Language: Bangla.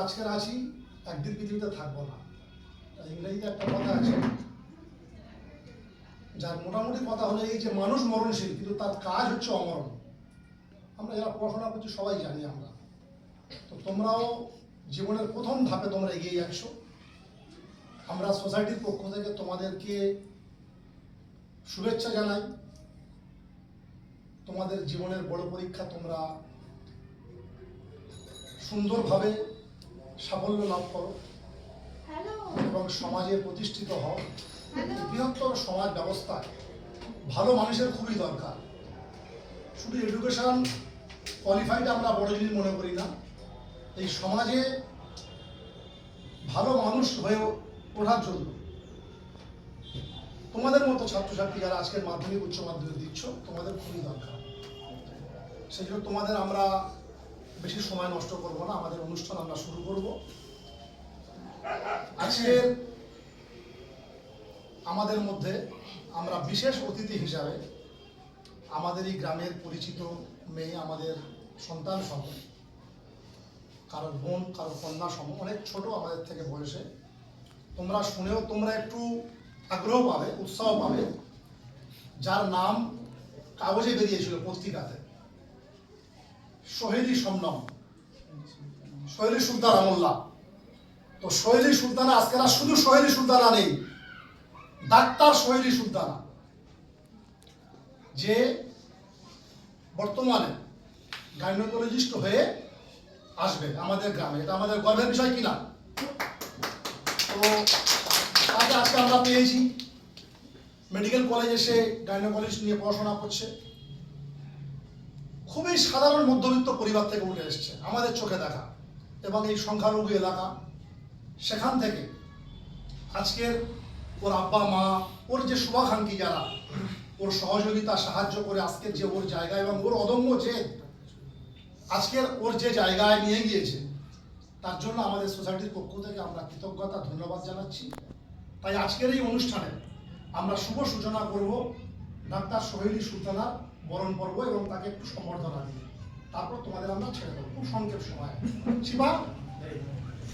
আজকের আছি একদিন পৃথিবীতে থাকব না। ইংরেজিতে একটা কথা আছে, যার মোটামুটি কথা হলো এই যে মানুষ মরণশীল, কিন্তু তার কাজ হচ্ছে অমরণ। আমরা যারা পড়াশোনা করছি, সবাই জানি আমরা। তো তোমরাও জীবনের প্রথম ধাপে তোমরা এগিয়ে যাচ্ছ। আমরা সোসাইটির পক্ষ থেকে তোমাদেরকে শুভেচ্ছা জানাই। তোমাদের জীবনের বড় পরীক্ষা তোমরা সুন্দরভাবে সাফল্য লাভ করো। এবং সমাজে প্রতিষ্ঠিত হও। বৃহত্তর সমাজ ব্যবস্থায় ভালো মানুষের খুবই দরকার। শুধু এডুকেশন কোয়ালিফাইড আমরা বড় জিনিস মনে করি না। এই সমাজে ভালো মানুষ হয়ে ওঠার জন্য তোমাদের মতো ছাত্রছাত্রী যারা আজকের মাধ্যমিক উচ্চ মাধ্যমিক দিচ্ছ তোমাদের খুবই দরকার। সেই জন্য তোমাদের আমরা বেশি সময় নষ্ট করব না, আমাদের অনুষ্ঠান আমরা শুরু করব। আজকের আমাদের মধ্যে আমরা বিশেষ অতিথি হিসাবে আমাদের এই গ্রামের পরিচিত মেয়ে, আমাদের সন্তান সহ, কারোর বোন, কারোর কন্যা সহ, অনেক ছোট আমাদের থেকে বয়সে, তোমরা শুনেও তোমরা একটু আগ্রহ পাবে, উৎসাহ পাবে। যার নাম কাগজে বেরিয়েছিল পত্রিকাতে। সোহেলি সম্নম। সোহেলি সুলতান আমল্লা তো সোহেলি সুলতানা আজকে আর শুধু সোহেলি সুলতানা নেই, ডাক্তার সোহেলি সুলতানা। যে বর্তমানে গাইনোকোলজিস্ট হয়ে আসবে আমাদের গ্রামে। এটা আমাদের গর্বের বিষয় কিনা? তো তাকে আজকে আমরা পেয়েছি। মেডিকেল কলেজে সে গাইনোকোলজিস্ট নিয়ে পড়াশোনা করছে। খুবই সাধারণ মধ্যবিত্ত পরিবার থেকে উঠে এসেছে, আমাদের চোখে দেখা এবং এই সংখ্যালঘু এলাকা সেখান থেকে আজকের ওর আব্বা, মা, ওর যে শুভাকাঙ্ক্ষী যারা, ওর সহযোগিতা, সাহায্য করে আজকের যে ওর জায়গা এবং ওর অদম্য যে আজকের ওর যে জায়গায় নিয়ে গিয়েছে, তার জন্য আমাদের সোসাইটির পক্ষ থেকে আমরা কৃতজ্ঞতা, ধন্যবাদ জানাচ্ছি। তাই আজকের এই অনুষ্ঠানে আমরা শুভ সূচনা করব। ডাক্তার সোহেলি সূচনা বরণ পর্ব এবং তাকে একটু সম্বর্ধনা দিয়ে তারপর তোমাদের আমরা ছেড়ে দেবো। খুব সংক্ষেপ সময় শিবা?